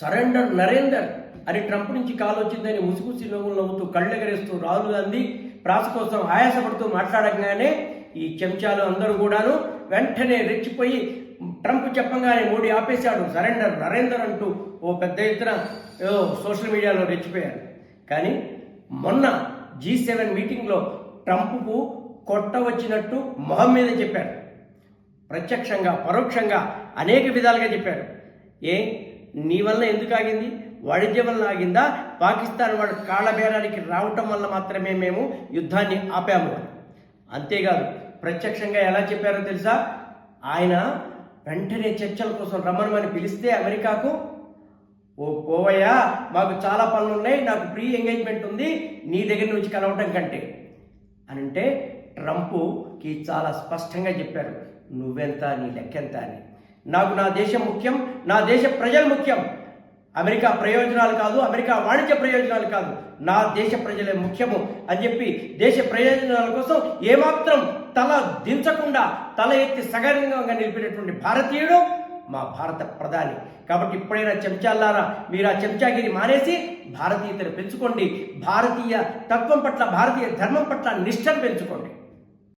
Surrender Narender. అని Trump నుంచి call వచ్చిందని ముసిగుసి నవ్వులు నవ్వుతూ కళ్ళెగరేస్తూ రాహుల్ గాంధీ ప్రాస కోసం ఆయాసపడుతూ మాట్లాడగానే ఈ చెంచాలు అందరూ కూడాను వెంటనే రెచ్చిపోయి ట్రంప్ చెప్పంగానే మోడీ ఆపేశాడు. సరెండర్ నరేందర్ అంటూ ఓ పెద్ద ఎత్తున ఏదో సోషల్ మీడియాలో రెచ్చిపోయారు. కానీ మొన్న జీ సెవెన్ మీటింగ్లో ట్రంప్కు కొట్టవచ్చినట్టు మొహం మీద చెప్పారు. ప్రత్యక్షంగా పరోక్షంగా అనేక విధాలుగా చెప్పారు. ఏ? నీ వల్ల ఎందుకు ఆగింది? వాణిజ్యం వల్ల ఆగిందా? పాకిస్తాన్ వాడు కాళ్ళబేరానికి రావటం వల్ల మాత్రమే మేము యుద్ధాన్ని ఆపాము అంతేకాదు ప్రత్యక్షంగా ఎలా చెప్పారో తెలుసా? ఆయన వెంటనే చర్చల కోసం రమ్మనమని పిలిస్తే అమెరికాకు ఓ పోవయ్యా మాకు చాలా పనులు ఉన్నాయి నాకు ప్రీ ఎంగేజ్మెంట్ ఉంది నీ దగ్గర నుంచి కలవటం కంటే. అని అంటే ట్రంప్కి చాలా స్పష్టంగా చెప్పారు. నువ్వెంత నీ లెక్కెంత అని. నాకు నా దేశం ముఖ్యం నా దేశ ప్రజలు ముఖ్యం. అమెరికా ప్రయోజనాలు కాదు అమెరికా వాణిజ్య ప్రయోజనాలు కాదు. నా దేశ ప్రజలే ముఖ్యము అని చెప్పి దేశ ప్రయోజనాల కోసం ఏమాత్రం తల దించకుండా తల ఎత్తి సగర్వంగా నిలిపినటువంటి భారతీయుడు మా భారత ప్రధాని. కాబట్టి ఇప్పుడైనా చెంచాలారా మీరు ఆ చెంచాగిరి మానేసి భారతీయతను పెంచుకోండి. భారతీయ తత్వం పట్ల భారతీయ ధర్మం పట్ల నిష్టను పెంచుకోండి.